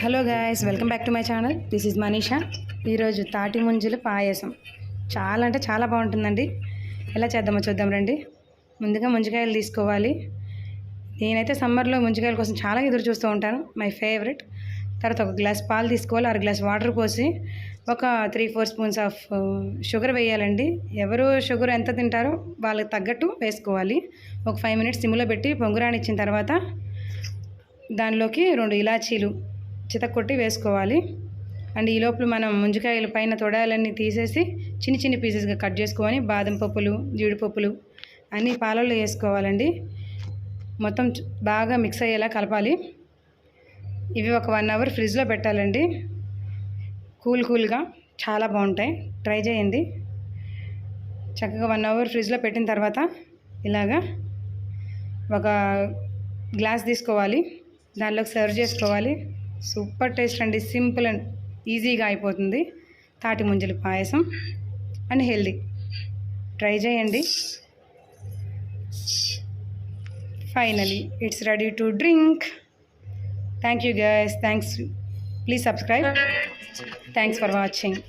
Hello guys welcome back to my channel. This is Manisha ఈరోజు తాటి ముంజల పాయసం. చాలా అంటే చాలా బాగుంటుందండి. ఎలా చేద్దామో చూద్దాం రండి. ముందుగా ముంజికాయలు తీసుకోవాలి. నేనైతే సమ్మర్లో ముంజకాయల కోసం చాలా ఎదురు చూస్తూ ఉంటాను. మై ఫేవరెట్ తర్వాత ఒక గ్లాస్ పాలు తీసుకోవాలి. అర గ్లాస్ వాటర్ పోసి ఒక three four spoons of sugar వేయాలండి. ఎవరు షుగర్ ఎంత తింటారో వాళ్ళకి తగ్గట్టు వేసుకోవాలి. ఒక ఫైవ్ మినిట్స్ సిమ్లో పెట్టి పొంగురానిచ్చిన తర్వాత దానిలోకి రెండు ఇలాచీలు చితక్కొట్టి వేసుకోవాలి. అండ్ ఈ లోపల మనం ముంజికాయల పైన తొడాలన్నీ తీసేసి చిన్న చిన్న పీసెస్గా కట్ చేసుకొని బాదం పప్పులు జీడిపప్పులు అన్నీ పాలల్లో వేసుకోవాలండి. మొత్తం బాగా మిక్స్ అయ్యేలా కలపాలి. ఇవి ఒక వన్ అవర్ ఫ్రిడ్జ్లో పెట్టాలండి. కూల్ కూల్గా చాలా బాగుంటాయి. ట్రై చేయండి. చక్కగా వన్ అవర్ ఫ్రిడ్జ్లో పెట్టిన తర్వాత ఇలాగా ఒక గ్లాస్ తీసుకోవాలి. దానిలోకి సర్వ్ చేసుకోవాలి. సూపర్ టేస్ట్ అండి. సింపుల్ అండ్ ఈజీగా అయిపోతుంది. తాటి ముంజల పాయసం. అండ్ హెల్దీ ట్రై చేయండి. Finally it's ready to drink thank you guys thanks please subscribe thanks for watching